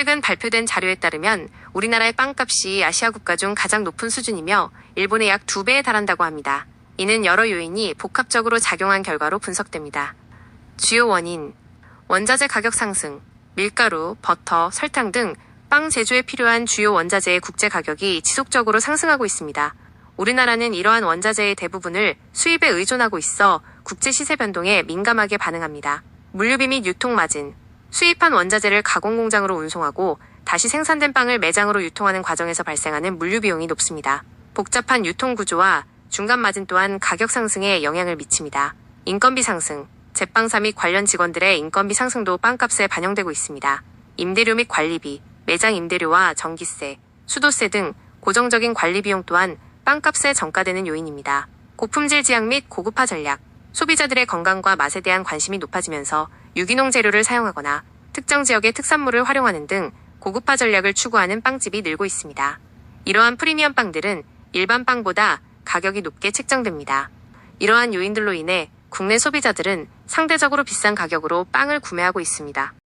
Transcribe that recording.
최근 발표된 자료에 따르면 우리나라의 빵값이 아시아 국가 중 가장 높은 수준이며 일본의 약두 배에 달한다고 합니다. 이는 여러 요인이 복합적으로 작용한 결과로 분석됩니다. 주요 원인, 원자재 가격 상승, 밀가루, 버터, 설탕 등 빵 제조에 필요한 주요 원자재의 국제 가격이 지속적으로 상승하고 있습니다. 우리나라는 이러한 원자재의 대부분을 수입에 의존하고 있어 국제 시세 변동에 민감하게 반응합니다. 물류비 및 유통 마진, 수입한 원자재를 가공 공장으로 운송하고 다시 생산된 빵을 매장으로 유통하는 과정에서 발생하는 물류 비용이 높습니다. 복잡한 유통 구조와 중간 마진 또한 가격 상승에 영향을 미칩니다. 인건비 상승, 제빵사 및 관련 직원들의 인건비 상승도 빵값에 반영되고 있습니다. 임대료 및 관리비, 매장 임대료와 전기세, 수도세 등 고정적인 관리 비용 또한 빵값에 전가되는 요인입니다. 고품질 지향 및 고급화 전략, 소비자들의 건강과 맛에 대한 관심이 높아지면서 유기농 재료를 사용하거나 특정 지역의 특산물을 활용하는 등 고급화 전략을 추구하는 빵집이 늘고 있습니다. 이러한 프리미엄 빵들은 일반 빵보다 가격이 높게 책정됩니다. 이러한 요인들로 인해 국내 소비자들은 상대적으로 비싼 가격으로 빵을 구매하고 있습니다.